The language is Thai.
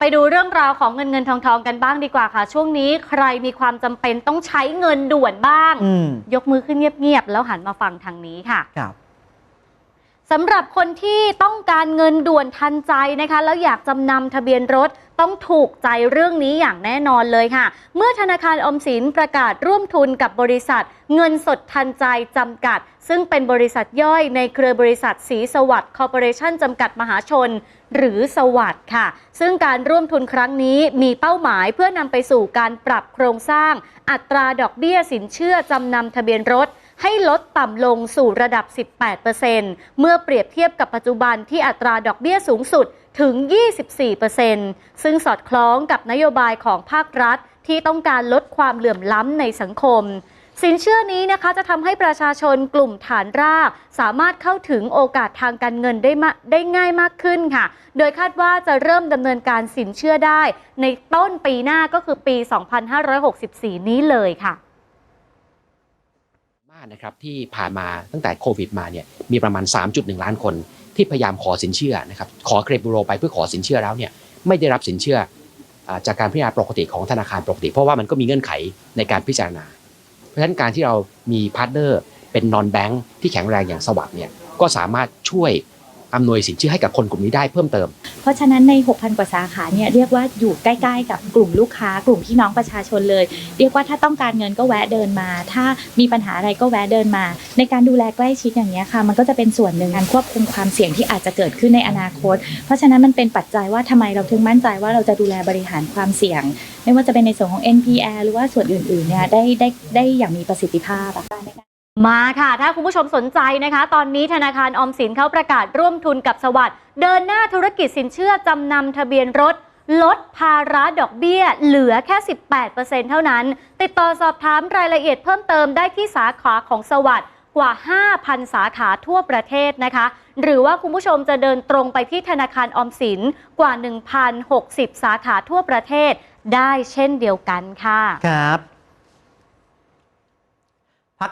ไปดูเรื่องราวของเงินเงินทองทองกันบ้างดีกว่าค่ะ ช่วงนี้ใครมีความจำเป็นต้องใช้เงินด่วนบ้างอืมยกมือขึ้นเงียบๆแล้วหันมาฟังทางนี้ค่ะครับ สำหรับคนที่ต้องการเงินด่วนทันใจนะคะ แล้วอยากจำนำทะเบียนรถต้องถูกใจเรื่องนี้อย่างแน่นอนเลยค่ะ เมื่อธนาคารอมสินประกาศร่วมทุนกับบริษัท เงินสดทันใจจำกัด ซึ่งเป็นบริษัทย่อยในเครือบริษัทสีสวัสดิ์คอร์ปอเรชั่นจำกัดมหาชน หรือสวัสดิ์ค่ะ ซึ่งการร่วมทุนครั้งนี้มีเป้าหมายเพื่อนำไปสู่การปรับโครงสร้าง อัตราดอกเบี้ยสินเชื่อจำนำทะเบียนรถ ให้ลดต่ำลงสู่ระดับ 18%เมื่อเปรียบเทียบกับปัจจุบันที่อัตราดอกเบี้ยสูงสุดถึง 24%ซึ่งสอดคล้องกับนโยบายของภาครัฐ ที่ต้องการลดความเหลื่อมล้ำในสังคมสินเชื่อนี้นะคะจะทำให้ประชาชนกลุ่มฐานราก สามารถเข้าถึงโอกาสทางการเงินได้มาได้ง่ายมากขึ้นค่ะ โดยคาดว่าจะเริ่มดำเนินการสินเชื่อได้ ในต้นปีหน้าก็คือปี 2564 นี้เลยค่ะ มากนะครับที่ผ่านมาตั้งแต่โควิดมาเนี่ยมีประมาณ 3.1 ล้านคนที่พยายามขอสินเชื่อนะครับขอเครดิตบูโรไปเพื่อขอสินเชื่อแล้วเนี่ยไม่ได้รับสินเชื่ออจากการพิจารณาปกติของธนาคารปกติ เพราะว่ามันก็มีเงื่อนไขในการพิจารณา เพราะฉะนั้นการที่เรามีพาร์ทเนอร์เป็นนอนแบงค์ที่แข็งแรงอย่างสวัสด์เนี่ยก็สามารถช่วย อำนวยสินเชื่อให้กับคนกลุ่มนี้ได้เพิ่มเติม เพราะฉะนั้นใน 6,000 กว่าสาขาเนี่ยเรียกว่าอยู่ใกล้ๆ กับกลุ่มลูกค้ากลุ่มพี่น้องประชาชนเลย เรียกว่าถ้าต้องการเงินก็แวะเดินมา ถ้ามีปัญหาอะไรก็แวะเดินมา ในการดูแลใกล้ชิดอย่างนี้ค่ะ มันก็จะเป็นส่วนหนึ่งการควบคุมความเสี่ยงที่อาจจะเกิดขึ้นในอนาคต เพราะฉะนั้นมันเป็นปัจจัยว่าทำไมเราถึงมั่นใจว่าเราจะดูแลบริหารความเสี่ยง ไม่ว่าจะเป็นในส่วนของ NPL หรือว่าส่วนอื่นๆเนี่ยได้ได้ได้อย่างมีประสิทธิภาพอะค่ะ มาค่ะ ถ้าคุณผู้ชมสนใจนะคะ ตอนนี้ธนาคารออมสินเขาประกาศร่วมทุนกับสวัสด์เดินหน้าธุรกิจสินเชื่อจำนำทะเบียนรถ ลดภาระดอกเบี้ย เหลือแค่ 18%เท่านั้น ติดต่อสอบถามรายละเอียดเพิ่มเติมได้ที่สาขาของสวัสด์กว่า 5,000 สาขาทั่วประเทศนะคะ หรือว่าคุณผู้ชมจะเดินตรงไปที่ธนาคารออมสินกว่า 1,060 สาขาทั่วประเทศได้เช่นเดียวกันค่ะ ครับ